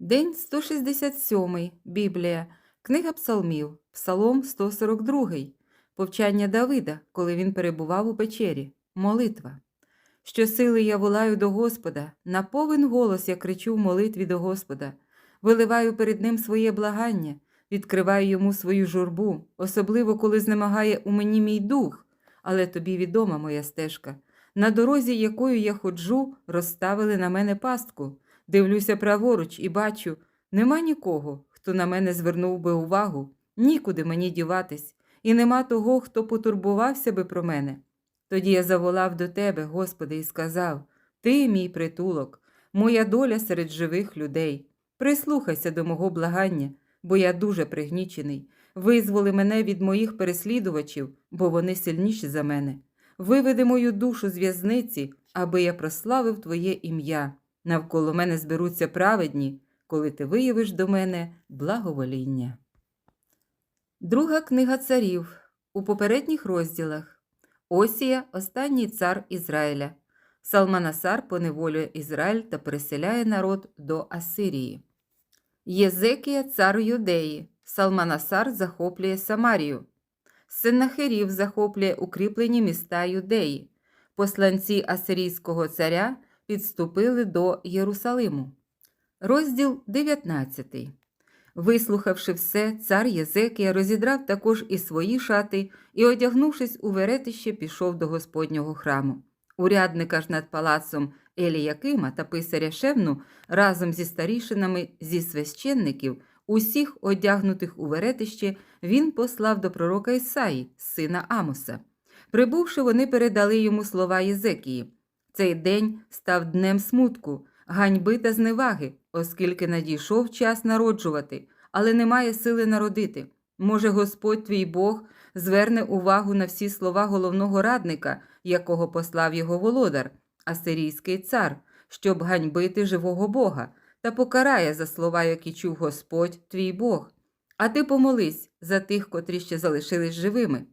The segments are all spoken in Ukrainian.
День 167. Біблія. Книга Псалмів. Псалом 142. Повчання Давида, коли він перебував у печері. Молитва. Щосили я волаю до Господа, на повен голос я кричу в молитві до Господа, виливаю перед ним своє благання, відкриваю йому свою журбу, особливо коли знемагає у мені мій дух, але тобі відома моя стежка. На дорозі, якою я ходжу, розставили на мене пастку. Дивлюся праворуч і бачу, нема нікого, хто на мене звернув би увагу, нікуди мені діватись, і нема того, хто потурбувався би про мене. Тоді я заволав до тебе, Господи, і сказав: Ти мій притулок, моя доля серед живих людей. Прислухайся до мого благання, бо я дуже пригнічений. Визволи мене від моїх переслідувачів, бо вони сильніші за мене. Виведи мою душу з в'язниці, аби я прославив Твоє ім'я. Навколо мене зберуться праведні, коли ти виявиш до мене благовоління. Друга книга царів у попередніх розділах Осія, останній цар Ізраїля. Салманасар поневолює Ізраїль та переселяє народ до Асирії. Єзекія цар Юдеї. Салманасар захоплює Самарію. Сеннахерів захоплює укріплені міста Юдеї. Посланці Асирійського царя підступили до Єрусалиму. Розділ 19. Вислухавши все, цар Єзекія розідрав також і свої шати і, одягнувшись у веретище, пішов до Господнього храму. Урядника ж над палацом Еліякима та писаря Шевну разом зі старішинами зі священників, усіх одягнутих у веретище, він послав до пророка Ісаї, сина Амоса. Прибувши, вони передали йому слова Єзекії. Цей день став днем смутку, ганьби та зневаги, оскільки надійшов час народжувати, але немає сили народити. Може, Господь твій Бог зверне увагу на всі слова головного радника, якого послав його володар, асирійський цар, щоб ганьбити живого Бога, та покарає за слова, які чув Господь твій Бог. А ти помолись за тих, котрі ще залишились живими.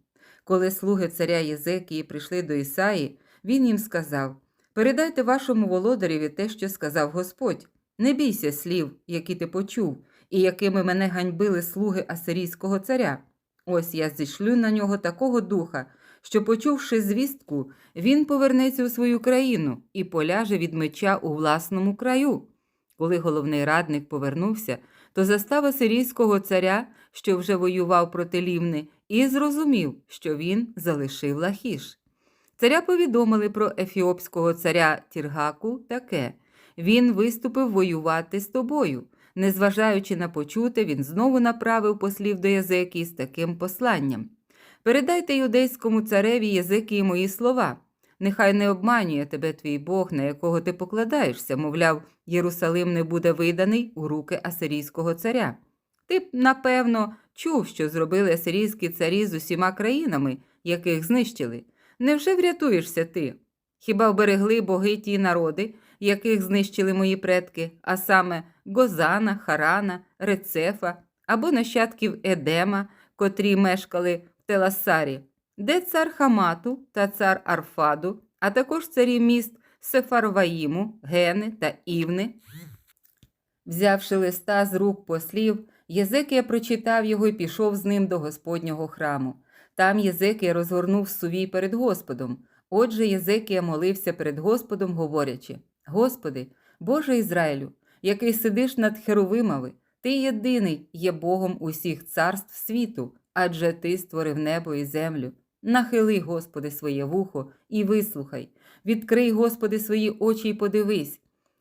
Коли слуги царя Єзекії прийшли до Ісаї, він їм сказав: Передайте вашому володареві те, що сказав Господь. Не бійся слів, які ти почув, і якими мене ганьбили слуги Асирійського царя. Ось я зішлю на нього такого духа, що, почувши звістку, він повернеться у свою країну і поляже від меча у власному краю. Коли головний радник повернувся, то застав асирійського царя, що вже воював проти Лівни, і зрозумів, що він залишив Лахіш. Царя повідомили про ефіопського царя Тіргаку таке він виступив воювати з тобою. Незважаючи на почуте, він знову направив послів до Єзекії з таким посланням. Передайте юдейському цареві Єзекії мої слова. Нехай не обманює тебе твій Бог, на якого ти покладаєшся, мовляв, Єрусалим не буде виданий у руки асирійського царя. Ти напевно, чув, що зробили асирійські царі з усіма країнами, яких знищили. Невже врятуєшся ти? Хіба вберегли боги ті народи, яких знищили мої предки, а саме Гозана, Харана, Рецефа або нащадків Едема, котрі мешкали в Теласарі, де цар Хамату та цар Арфаду, а також царі міст Сефарваїму, Гени та Івни? Взявши листа з рук послів, Єзекія прочитав його і пішов з ним до Господнього храму. Там Єзекія розгорнув сувій перед Господом. Отже, Єзекія молився перед Господом, говорячи: Господи, Боже Ізраїлю, який сидиш над Херовимами, Ти єдиний є Богом усіх царств світу, адже Ти створив небо і землю. Нахили, Господи, своє вухо і вислухай. Відкрий, Господи, свої очі і подивись.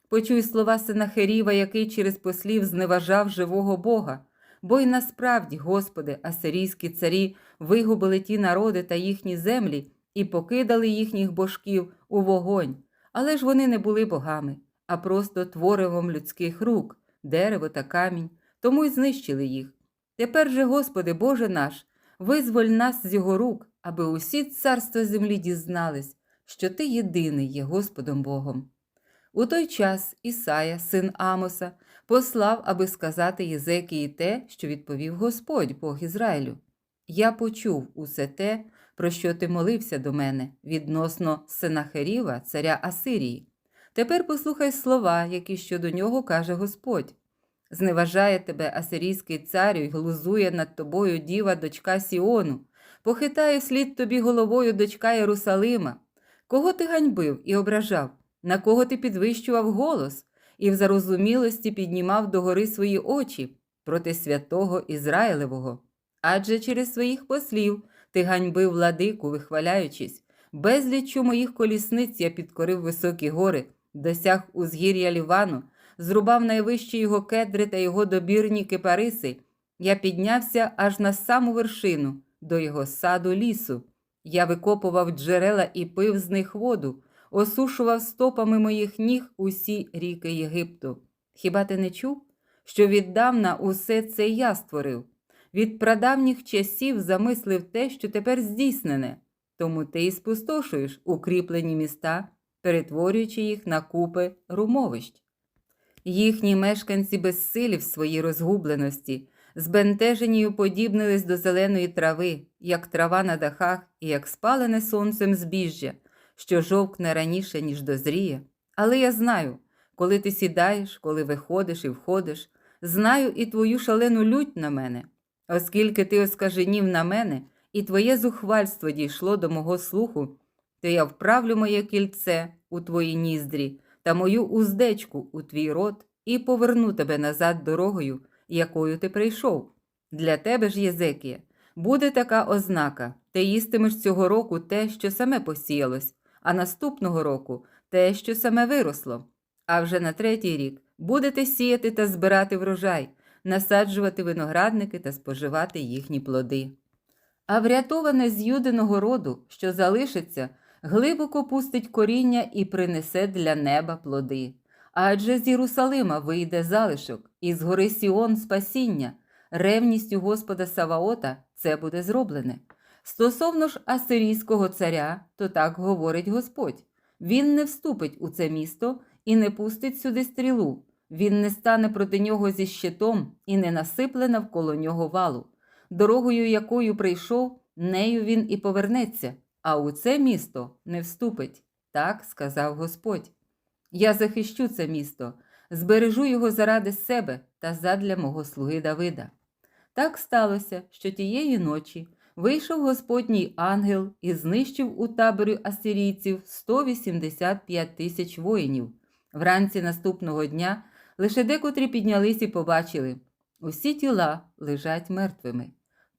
Почуй слова Сенахеріва, який через послів зневажав живого Бога. Бо й насправді, Господи, асирійські царі вигубили ті народи та їхні землі і покидали їхніх божків у вогонь. Але ж вони не були богами, а просто творивом людських рук, дерево та камінь, тому й знищили їх. Тепер же, Господи, Боже наш, визволь нас з його рук, аби усі царства землі дізнались, що Ти єдиний є Господом Богом. У той час Ісая, син Амоса, послав, аби сказати Єзекії те, що відповів Господь, Бог Ізраїлю. Я почув усе те, про що ти молився до мене відносно Сенахеріва, царя Асирії. Тепер послухай слова, які щодо нього каже Господь. Зневажає тебе асирійський царю й глузує над тобою діва дочка Сіону, похитає слід тобі головою дочка Єрусалима. Кого ти ганьбив і ображав, на кого ти підвищував голос і в зарозумілості піднімав догори свої очі проти святого Ізраїлевого? Адже через своїх послів ти ганьбив владику, вихваляючись, безліччю моїх колісниць я підкорив високі гори, досяг узгір'я Лівану, зрубав найвищі його кедри та його добірні кипариси. Я піднявся аж на саму вершину, до його саду лісу. Я викопував джерела і пив з них воду, осушував стопами моїх ніг усі ріки Єгипту. Хіба ти не чув, що віддавна усе це я створив? Від прадавніх часів замислив те, що тепер здійснене, тому ти і спустошуєш укріплені міста, перетворюючи їх на купи румовищ. Їхні мешканці безсилі в своїй розгубленості, збентежені й уподібнились до зеленої трави, як трава на дахах і як спалене сонцем збіжжя, що жовкне раніше, ніж дозріє. Але я знаю, коли ти сідаєш, коли виходиш і входиш, знаю і твою шалену лють на мене, оскільки ти оскаженів на мене, і твоє зухвальство дійшло до мого слуху, то я вправлю моє кільце у твої ніздрі та мою уздечку у твій рот і поверну тебе назад дорогою, якою ти прийшов. Для тебе ж, Єзекія, буде така ознака: ти їстимеш цього року те, що саме посіялось, а наступного року те, що саме виросло. А вже на третій рік будете сіяти та збирати врожай, насаджувати виноградники та споживати їхні плоди. А врятоване з юдиного роду, що залишиться, глибоко пустить коріння і принесе для неба плоди. Адже з Єрусалима вийде залишок, і з гори Сіон спасіння, ревністю Господа Саваота це буде зроблене. Стосовно ж асирійського царя, то так говорить Господь він не вступить у це місто і не пустить сюди стрілу, він не стане проти нього зі щитом і не насипле навколо нього валу. Дорогою, якою прийшов, нею він і повернеться, а у це місто не вступить, так сказав Господь. Я захищу це місто, збережу його заради себе та задля мого слуги Давида. Так сталося, що тієї ночі вийшов Господній ангел і знищив у таборі асирійців 185 тисяч воїнів. Вранці наступного дня лише декотрі піднялись і побачили усі тіла лежать мертвими.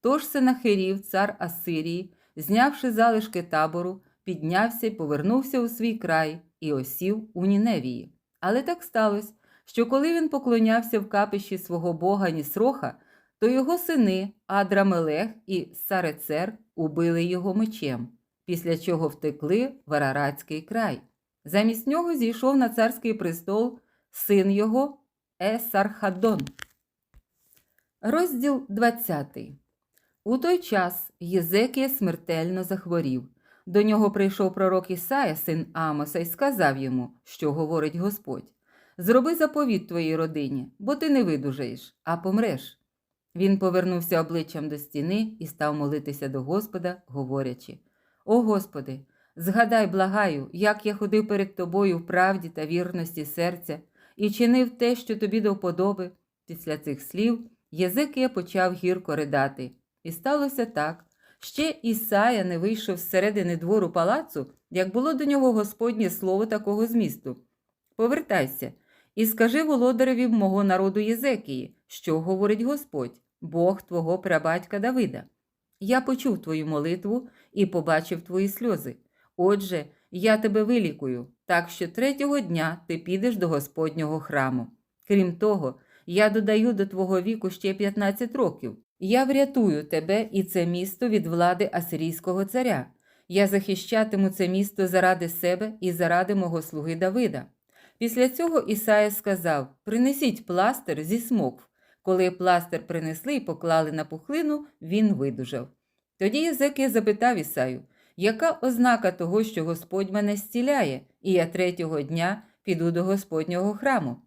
Тож Сенахирів, цар Асирії, знявши залишки табору, піднявся й повернувся у свій край і осів у Ніневії. Але так сталося, що коли він поклонявся в капищі свого бога Нісроха, то його сини Адрамелех і Сарецер убили його мечем, після чого втекли в Араратський край. Замість нього зійшов на царський престол син його Есархадон. Розділ 20. У той час Єзекія смертельно захворів. До нього прийшов пророк Ісая, син Амоса, і сказав йому, що говорить Господь: Зроби заповіт твоїй родині, бо ти не видужаєш, а помреш. Він повернувся обличчям до стіни і став молитися до Господа, говорячи: О Господи, згадай, благаю, як я ходив перед тобою в правді та вірності серця і чинив те, що тобі до вподоби. Після цих слів Єзекія почав гірко ридати. І сталося так. Ще Ісая не вийшов з середини двору палацу, як було до нього Господнє слово такого змісту. Повертайся і скажи володареві мого народу Єзекії, що говорить Господь, Бог твого прабатька Давида. Я почув твою молитву і побачив твої сльози. Отже, я тебе вилікую, так що третього дня ти підеш до Господнього храму. Крім того, я додаю до твого віку ще 15 років. Я врятую тебе і це місто від влади Асирійського царя. Я захищатиму це місто заради себе і заради мого слуги Давида. Після цього Ісая сказав: Принесіть пластир зі смокв. Коли пластир принесли і поклали на пухлину, він видужав. Тоді Єзекія запитав Ісаю, яка ознака того, що Господь мене зціляє, і я третього дня піду до Господнього храму?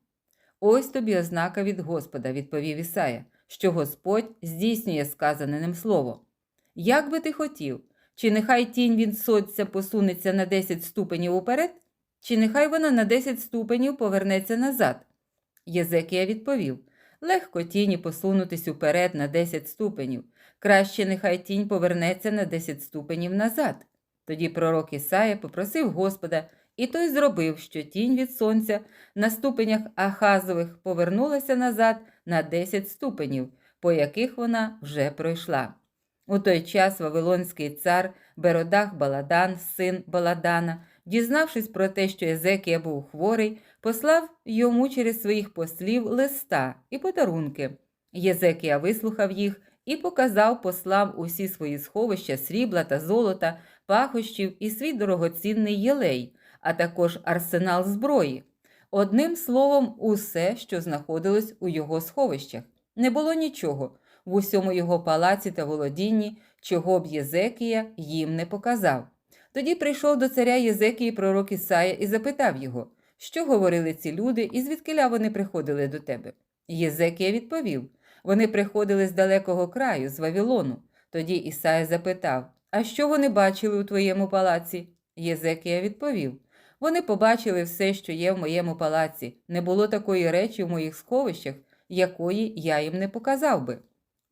Ось тобі ознака від Господа, відповів Ісая, що Господь здійснює сказане ним слово. Як би ти хотів, чи нехай тінь від сонця посунеться на 10 ступенів уперед, чи нехай вона на 10 ступенів повернеться назад? Єзекія відповів Легко тіні посунутись уперед на 10 ступенів. Краще нехай тінь повернеться на 10 ступенів назад. Тоді пророк Ісая попросив Господа, і той зробив, що тінь від сонця на ступенях Ахазових повернулася назад на 10 ступенів, по яких вона вже пройшла. У той час Вавилонський цар Беродах Баладан, син Баладана, дізнавшись про те, що Езекія був хворий, послав йому через своїх послів листа і подарунки. Єзекія вислухав їх і показав послам усі свої сховища срібла та золота, пахощів і свій дорогоцінний єлей, а також арсенал зброї. Одним словом, усе, що знаходилось у його сховищах. Не було нічого в усьому його палаці та володінні, чого б Єзекія їм не показав. Тоді прийшов до царя Єзекії пророк Ісая і запитав його, що говорили ці люди і звідкиля вони приходили до тебе. Єзекія відповів: вони приходили з далекого краю, з Вавилону. Тоді Ісая запитав: А що вони бачили у твоєму палаці? Єзекія відповів: Вони побачили все, що є в моєму палаці. Не було такої речі в моїх сховищах, якої я їм не показав би.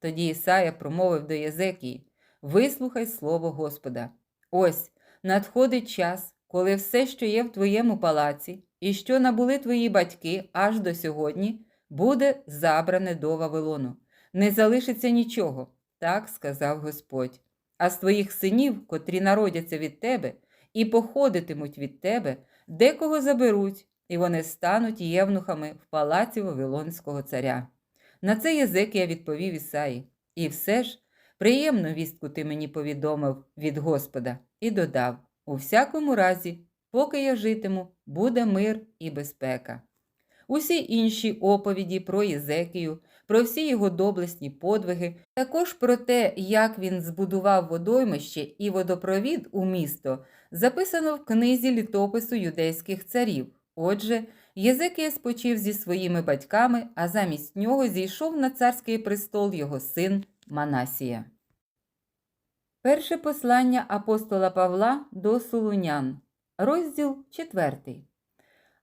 Тоді Ісая промовив до Єзекії: Вислухай слово Господа. Ось надходить час, коли все, що є в твоєму палаці, і що набули твої батьки аж до сьогодні, буде забране до Вавилону. Не залишиться нічого, так сказав Господь. А з твоїх синів, котрі народяться від тебе і походитимуть від тебе, декого заберуть, і вони стануть євнухами в палаці Вавилонського царя. На це Єзекія відповів Ісаї. І все ж приємну вістку ти мені повідомив від Господа і додав: у всякому разі, поки я житиму, буде мир і безпека. Усі інші оповіді про Єзекію, про всі його доблесні подвиги, також про те, як він збудував водоймище і водопровід у місто, записано в книзі літопису юдейських царів. Отже, Єзекія спочив зі своїми батьками, а замість нього зійшов на царський престол його син Манасія. Перше послання апостола Павла до Солунян, розділ 4.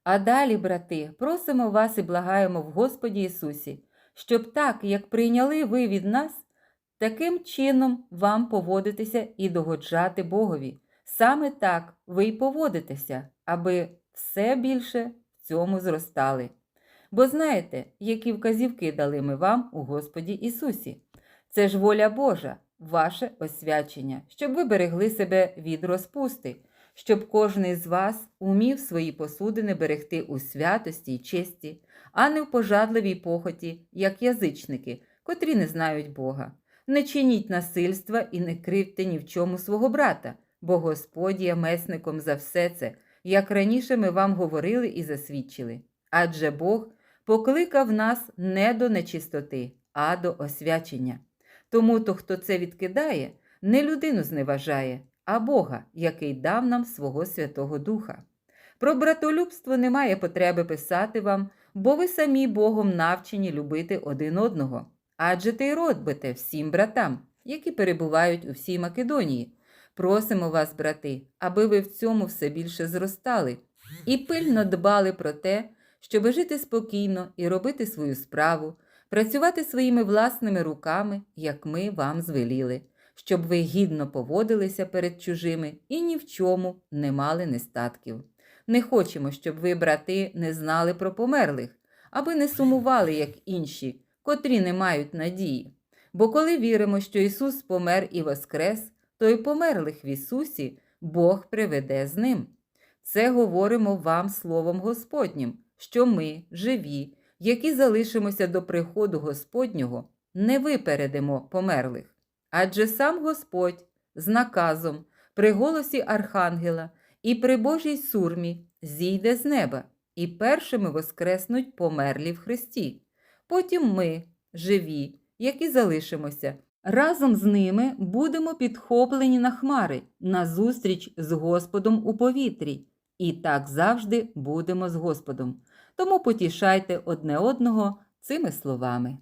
А далі, брати, просимо вас і благаємо в Господі Ісусі, щоб так, як прийняли ви від нас, таким чином вам поводитися і догоджати Богові. Саме так ви й поводитеся, аби все більше в цьому зростали. Бо знаєте, які вказівки дали ми вам у Господі Ісусі. Це ж воля Божа, ваше освячення, щоб ви берегли себе від розпусти, щоб кожен з вас умів свої посудини берегти у святості й честі, а не в пожадливій похоті, як язичники, котрі не знають Бога. Не чиніть насильства і не кривте ні в чому свого брата, бо Господь є месником за все це, як раніше ми вам говорили і засвідчили. Адже Бог покликав нас не до нечистоти, а до освячення. Тому то, хто це відкидає, не людину зневажає, а Бога, який дав нам свого Святого Духа. Про братолюбство немає потреби писати вам, бо ви самі Богом навчені любити один одного. Адже ти й робите всім братам, які перебувають у всій Македонії. Просимо вас, брати, аби ви в цьому все більше зростали і пильно дбали про те, щоби жити спокійно і робити свою справу, працювати своїми власними руками, як ми вам звеліли, щоб ви гідно поводилися перед чужими і ні в чому не мали нестатків. Не хочемо, щоб ви, брати, не знали про померлих, аби не сумували, як інші, котрі не мають надії. Бо коли віримо, що Ісус помер і воскрес, то й померлих в Ісусі Бог приведе з ним. Це говоримо вам Словом Господнім, що ми, живі, які залишимося до приходу Господнього, не випередимо померлих. Адже сам Господь з наказом при голосі Архангела і при Божій сурмі зійде з неба, і першими воскреснуть померлі в Христі. Потім ми, живі, які залишимося, разом з ними будемо підхоплені на хмари назустріч з Господом у повітрі, і так завжди будемо з Господом. Тому потішайте одне одного цими словами.